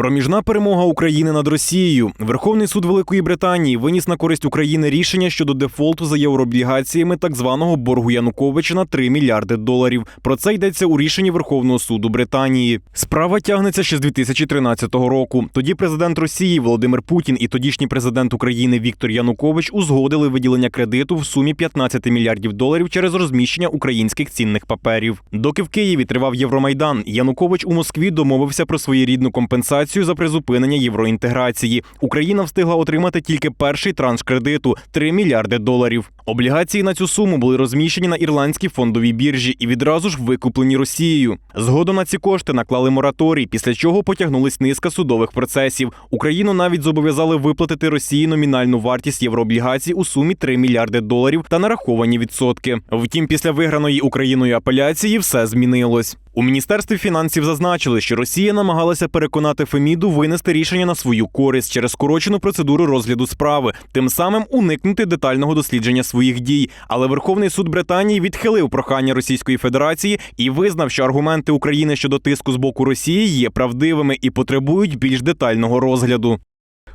Проміжна перемога України над Росією. Верховний суд Великої Британії виніс на користь України рішення щодо дефолту за єврооблігаціями так званого боргу Януковича на 3 мільярди доларів. Про це йдеться у рішенні Верховного суду Британії. Справа тягнеться ще з 2013 року. Тоді президент Росії Володимир Путін і тодішній президент України Віктор Янукович узгодили виділення кредиту в сумі 15 мільярдів доларів через розміщення українських цінних паперів. Доки в Києві тривав Євромайдан, Янукович у Москві домовився про своєрідну компенсацію за призупинення євроінтеграції. Україна встигла отримати тільки перший транш кредиту 3 мільярди доларів. Облігації на цю суму були розміщені на ірландській фондовій біржі і відразу ж викуплені Росією. Згодом на ці кошти наклали мораторій, після чого потягнулись низка судових процесів. Україну навіть зобов'язали виплатити Росії номінальну вартість єврооблігацій у сумі 3 мільярди доларів та нараховані відсотки. Втім, після виграної Україною апеляції все змінилось. У міністерстві фінансів зазначили, що Росія намагалася переконати Феміду винести рішення на свою користь через скорочену процедуру розгляду справи, тим самим уникнути детального дослідження своїх дій. Але Верховний суд Британії відхилив прохання Російської Федерації і визнав, що аргументи України щодо тиску з боку Росії є правдивими і потребують більш детального розгляду.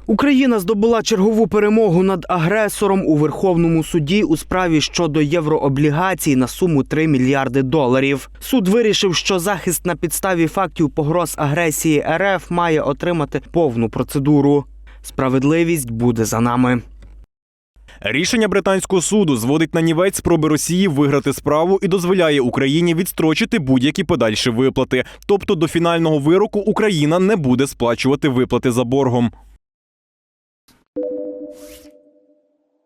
Україна здобула чергову перемогу над агресором у Верховному суді у справі щодо єврооблігацій на суму 3 мільярди доларів. Суд вирішив, що захист на підставі фактів погроз агресії РФ має отримати повну процедуру. Справедливість буде за нами. Рішення британського суду зводить на нівець спроби Росії виграти справу і дозволяє Україні відстрочити будь-які подальші виплати. Тобто до фінального вироку Україна не буде сплачувати виплати за боргом.